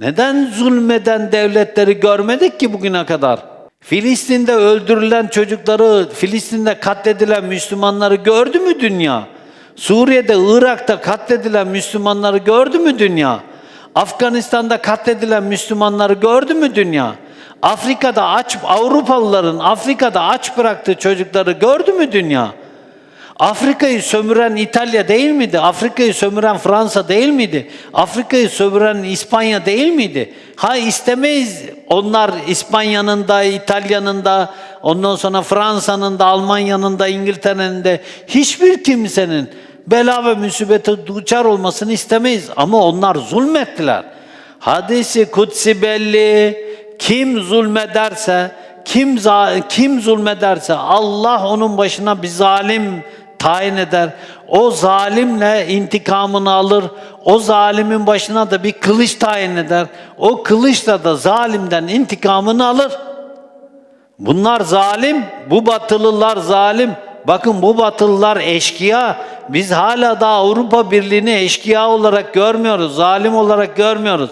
Neden zulmeden devletleri görmedik ki bugüne kadar? Filistin'de öldürülen çocukları, Filistin'de katledilen Müslümanları gördü mü dünya? Suriye'de, Irak'ta katledilen Müslümanları gördü mü dünya? Afganistan'da katledilen Müslümanları gördü mü dünya? Afrika'da aç, Avrupalıların Afrika'da aç bıraktığı çocukları gördü mü dünya? Afrika'yı sömüren İtalya değil miydi? Afrika'yı sömüren Fransa değil miydi? Afrika'yı sömüren İspanya değil miydi? Ha istemeyiz onlar İspanya'nın da, İtalya'nın da, ondan sonra Fransa'nın da, Almanya'nın da, İngiltere'nin de hiçbir kimsenin bela ve musibete duçar olmasını istemeyiz. Ama onlar zulmettiler. Hadisi kutsi belli. Kim zulmederse, kim kim zulmederse Allah onun başına bir zalim tayin eder. O zalimle intikamını alır. O zalimin başına da bir kılıç tayin eder. O kılıçla da zalimden intikamını alır. Bunlar zalim, bu batılılar zalim. Bakın bu batılılar eşkıya. Biz hala da Avrupa Birliği'ni eşkıya olarak görmüyoruz, zalim olarak görmüyoruz.